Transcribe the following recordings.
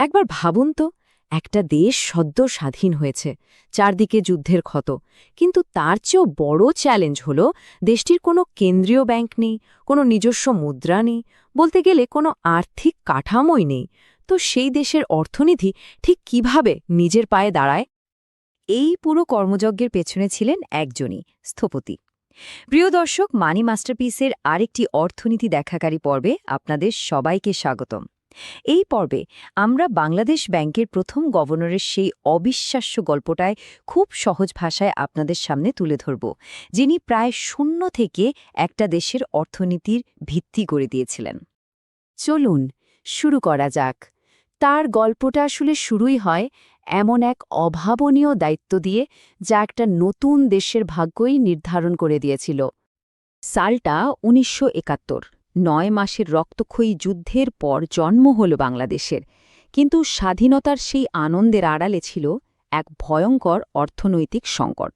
একবার ভাবুন তো, একটা দেশ সদ্য স্বাধীন হয়েছে, চারদিকে যুদ্ধের ক্ষত। কিন্তু তার চেয়েও বড় চ্যালেঞ্জ হল, দেশটির কোনো কেন্দ্রীয় ব্যাংক নেই, কোনো নিজস্ব মুদ্রা নেই, বলতে গেলে কোনো আর্থিক কাঠামোই নেই। তো সেই দেশের অর্থনীতি ঠিক কীভাবে নিজের পায়ে দাঁড়ায়? এই পুরো কর্মযজ্ঞের পেছনে ছিলেন একজনই, স্থপতি। প্রিয় দর্শক, মানি মাস্টারপিসের আরেকটি অর্থনীতি দেখাকারী পর্বে আপনাদের সবাইকে স্বাগতম। এই পর্বে আমরা বাংলাদেশ ব্যাংকের প্রথম গভর্নরের সেই অবিশ্বাস্য গল্পটায় খুব সহজ ভাষায় আপনাদের সামনে তুলে ধরব, যিনি প্রায় শূন্য থেকে একটা দেশের অর্থনীতির ভিত্তি করে দিয়েছিলেন। চলুন শুরু করা যাক। তার গল্পটা আসলে শুরুই হয় এমন এক অভাবনীয় দায়িত্ব দিয়ে যা একটা নতুন দেশের ভাগ্যই নির্ধারণ করে দিয়েছিল। সালটা উনিশশো একাত্তর। নয় মাসের রক্তক্ষয়ী যুদ্ধের পর জন্ম হল বাংলাদেশের। কিন্তু স্বাধীনতার সেই আনন্দের আড়ালে ছিল এক ভয়ঙ্কর অর্থনৈতিক সংকট।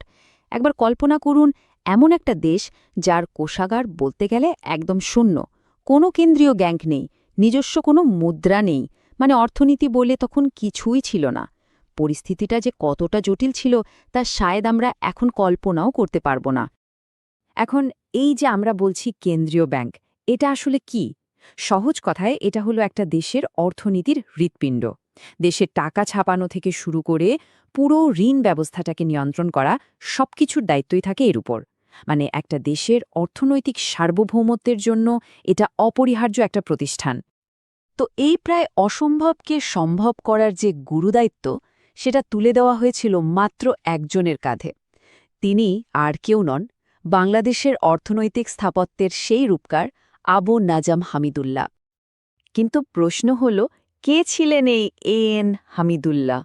একবার কল্পনা করুন, এমন একটা দেশ যার কোষাগার বলতে গেলে একদম শূন্য। কোনো কেন্দ্রীয় ব্যাংক নেই, নিজস্ব কোনো মুদ্রা নেই মানে অর্থনীতি বলে তখন কিছুই ছিল না। পরিস্থিতিটা যে কতটা জটিল ছিল, তা শায়দ আমরা এখন কল্পনাও করতে পারব না। এখন এই যে আমরা বলছি কেন্দ্রীয় ব্যাংক এটা আসলে কি? সহজ কথায়, এটা হলো একটা দেশের অর্থনীতির হৃৎপিণ্ড। দেশের টাকা ছাপানো থেকে শুরু করে পুরো ঋণ ব্যবস্থাটাকে নিয়ন্ত্রণ করা সবকিছুর দায়িত্বই থাকে এর উপর। মানে একটা দেশের অর্থনৈতিক সার্বভৌমত্বের জন্য এটা অপরিহার্য একটা প্রতিষ্ঠান। তো এই প্রায় অসম্ভবকে সম্ভব করার যে গুরুদায়িত্ব, সেটা তুলে দেওয়া হয়েছিল মাত্র একজনের কাঁধে। তিনি আর কেউ নন, বাংলাদেশের অর্থনৈতিক স্থাপত্যের সেই রূপকার আবু নাজাম হামিদুল্লাহ। কিন্তু প্রশ্ন হল, কে ছিলেন এই এ এন হামিদুল্লাহ?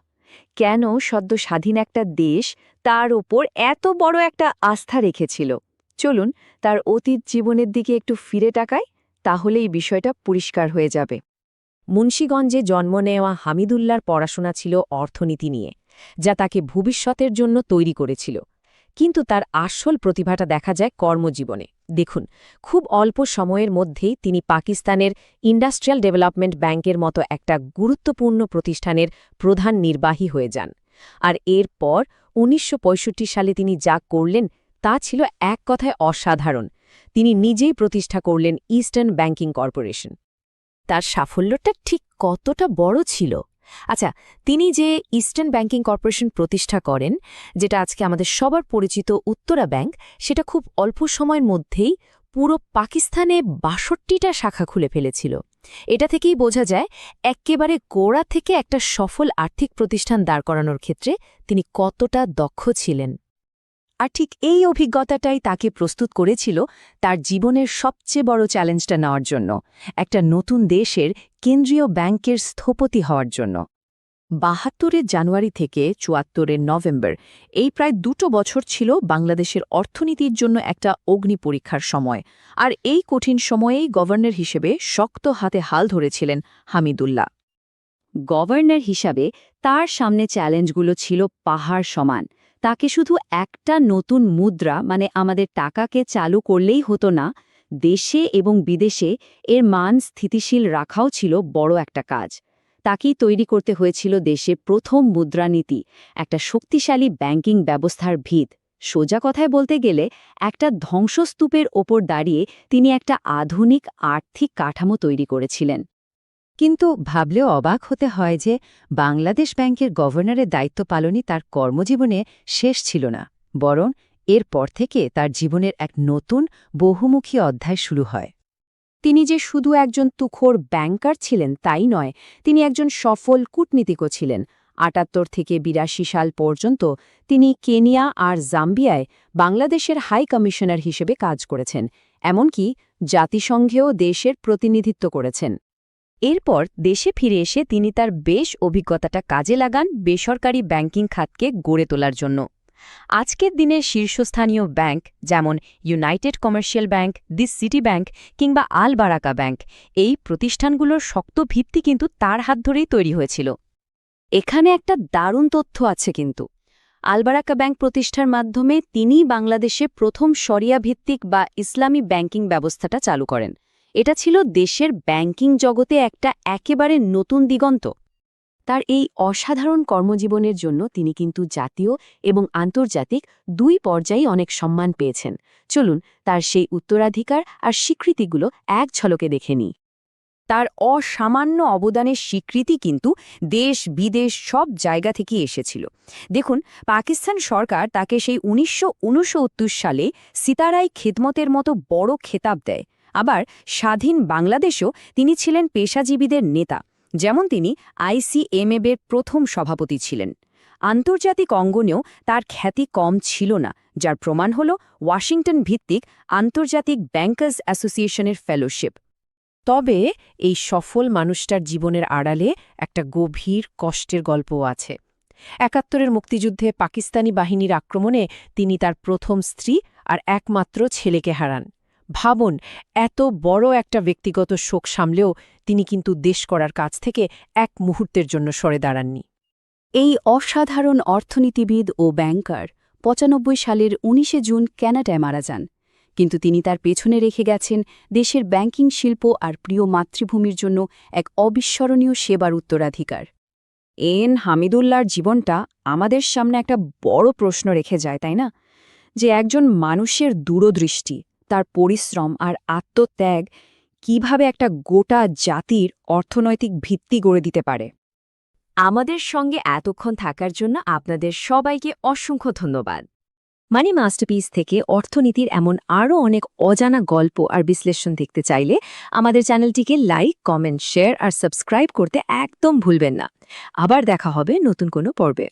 কেন সদ্য স্বাধীন একটা দেশ তার ওপর এত বড় একটা আস্থা রেখেছিল? চলুন তার অতীত জীবনের দিকে একটু ফিরে টাকায় তাহলেই বিষয়টা পরিষ্কার হয়ে যাবে। মুন্সীগঞ্জে জন্ম নেওয়া হামিদুল্লার পড়াশোনা ছিল অর্থনীতি নিয়ে, যা তাকে ভবিষ্যতের জন্য তৈরি করেছিল। কিন্তু তার আসল প্রতিভাটা দেখা যায় কর্মজীবনে। দেখুন, খুব অল্প সময়ের মধ্যেই তিনি পাকিস্তানের ইন্ডাস্ট্রিয়াল ডেভেলপমেন্ট ব্যাংকের মতো একটা গুরুত্বপূর্ণ প্রতিষ্ঠানের প্রধান নির্বাহী হয়ে যান। আর এরপর উনিশশো পঁয়ষট্টি সালে তিনি যা করলেন, তা ছিল এক কথায় অসাধারণ। তিনি নিজেই প্রতিষ্ঠা করলেন ইস্টার্ন ব্যাংকিং কর্পোরেশন। তার সাফল্যটা ঠিক কতটা বড় ছিল? আচ্ছা তিনি যে ইস্টার্ন ব্যাংকিং কর্পোরেশন প্রতিষ্ঠা করেন, যেটা আজকে আমাদের সবার পরিচিত উত্তরা ব্যাংক, সেটা খুব অল্প সময়ের মধ্যেই পুরো পাকিস্তানে বাষট্টিটা শাখা খুলে ফেলেছিল। এটা থেকেই বোঝা যায় একেবারে গোড়া থেকে একটা সফল আর্থিক প্রতিষ্ঠান দাঁড় করানোর ক্ষেত্রে তিনি কতটা দক্ষ ছিলেন। আর ঠিক এই অভিজ্ঞতাটাই তাকে প্রস্তুত করেছিল তার জীবনের সবচেয়ে বড় চ্যালেঞ্জটা নেওয়ার জন্য, একটা নতুন দেশের কেন্দ্রীয় ব্যাংকের স্থপতি হওয়ার জন্য। বাহাত্তরের জানুয়ারি থেকে চুয়াত্তরের নভেম্বর, এই প্রায় দুটো বছর ছিল বাংলাদেশের অর্থনীতির জন্য একটা অগ্নি পরীক্ষার সময়, আর এই কঠিন সময়েই গভর্নর হিসেবে শক্ত হাতে হাল ধরেছিলেন হামিদুল্লাহ। গভর্নর হিসাবে তার সামনে চ্যালেঞ্জগুলো ছিল পাহাড় সমান তাকে শুধু একটা নতুন মুদ্রা মানে আমাদের টাকাকে চালু করলেই হতো না, দেশে এবং বিদেশে এর মান স্থিতিশীল রাখাও ছিল বড় একটা কাজ। তাকেই তৈরি করতে হয়েছিল দেশে প্রথম মুদ্রানীতি, একটা শক্তিশালী ব্যাংকিং ব্যবস্থার ভিত। সোজা কথায় বলতে গেলে, একটা ধ্বংসস্তূপের ওপর দাঁড়িয়ে তিনি একটা আধুনিক আর্থিক কাঠামো তৈরি করেছিলেন। কিন্তু ভাবলেও অবাক হতে হয় যে বাংলাদেশ ব্যাংকের গভর্নরের দায়িত্ব পালনই তার কর্মজীবনে শেষ ছিল না, বরং এরপর থেকে তার জীবনের এক নতুন, বহুমুখী অধ্যায় শুরু হয়। তিনি যে শুধু একজন তুখোর ব্যাংকার ছিলেন তাই নয়, তিনি একজন সফল কূটনীতিকও ছিলেন। আটাত্তর থেকে বিরাশি সাল পর্যন্ত তিনি কেনিয়া আর জাম্বিয়ায় বাংলাদেশের হাই কমিশনার হিসেবে কাজ করেছেন, এমনকি জাতিসংঘেও দেশের প্রতিনিধিত্ব করেছেন। এরপর দেশে ফিরে এসে তিনি তার বেশ অভিজ্ঞতাটা কাজে লাগান বেসরকারি ব্যাংকিং খাতকে গড়ে তোলার জন্য। আজকের দিনে শীর্ষস্থানীয় ব্যাংক যেমন United Commercial Bank, the City Bank কিংবা আল বারাকা ব্যাংক এই প্রতিষ্ঠানগুলোর শক্ত ভিত্তি কিন্তু তার হাত ধরেই তৈরি হয়েছিল। এখানে একটা দারুণ তথ্য আছে কিন্তু। আলবারাকা ব্যাংক প্রতিষ্ঠার মাধ্যমে তিনি বাংলাদেশে প্রথম শরিয়া ভিত্তিক বা ইসলামী ব্যাংকিং ব্যবস্থাটা চালু করেন। এটা ছিল দেশের ব্যাংকিং জগতে একটা একেবারে নতুন দিগন্ত। তার এই অসাধারণ কর্মজীবনের জন্য তিনি কিন্তু জাতীয় এবং আন্তর্জাতিক দুই পর্যায়ে অনেক সম্মান পেয়েছেন। চলুন তার সেই উত্তরাধিকার আর স্বীকৃতিগুলো এক ঝলকে দেখে নিই। তার অসামান্য অবদানের স্বীকৃতি কিন্তু দেশ, বিদেশ সব জায়গা থেকে এসেছিল। দেখুন, পাকিস্তান সরকার তাকে সেই উনিশশো সালে সিতারাই খেদমতের মতো বড় খেতাব দেয়। আবার স্বাধীন বাংলাদেশেও তিনি ছিলেন পেশাজীবীদের নেতা, যেমন তিনি আইসিএমএবের প্রথম সভাপতি ছিলেন। আন্তর্জাতিক অঙ্গনেও তার খ্যাতি কম ছিল না, যার প্রমাণ হল ওয়াশিংটন ভিত্তিক আন্তর্জাতিক ব্যাংকার্স অ্যাসোসিয়েশনের ফেলোশিপ। তবে এই সফল মানুষটার জীবনের আড়ালে একটা গভীর কষ্টের গল্পও আছে। একাত্তরের মুক্তিযুদ্ধে পাকিস্তানি বাহিনীর আক্রমণে তিনি তার প্রথম স্ত্রী আর একমাত্র ছেলেকে হারান। ভাবুন, এত বড় একটা ব্যক্তিগত শোক সামলেও তিনি কিন্তু দেশ করার কাছ থেকে এক মুহূর্তের জন্য সরে দাঁড়াননি। এই অসাধারণ অর্থনীতিবিদ ও ব্যাংকার পঁচানব্বই সালের উনিশে জুন ক্যানাডায় মারা যান। কিন্তু তিনি তার পেছনে রেখে গেছেন দেশের ব্যাংকিং শিল্প আর প্রিয় মাতৃভূমির জন্য এক অবিস্মরণীয় সেবার উত্তরাধিকার। এন হামিদুল্লার জীবনটা আমাদের সামনে একটা বড় প্রশ্ন রেখে যায়, তাই না? যে একজন মানুষের দূরদৃষ্টি তার পরিশ্রম আর আত্মত্যাগ কীভাবে একটা গোটা জাতির অর্থনৈতিক ভিত্তি গড়ে দিতে পারে। আমাদের সঙ্গে এতক্ষণ থাকার জন্য আপনাদের সবাইকে অসংখ্য ধন্যবাদ। মানি মাস্টারপিস থেকে অর্থনীতির এমন আরও অনেক অজানা গল্প আর বিশ্লেষণ দেখতে চাইলে আমাদের চ্যানেলটিকে লাইক, কমেন্ট, শেয়ার আর সাবস্ক্রাইব করতে একদম ভুলবেন না। আবার দেখা হবে নতুন কোনো পর্বে।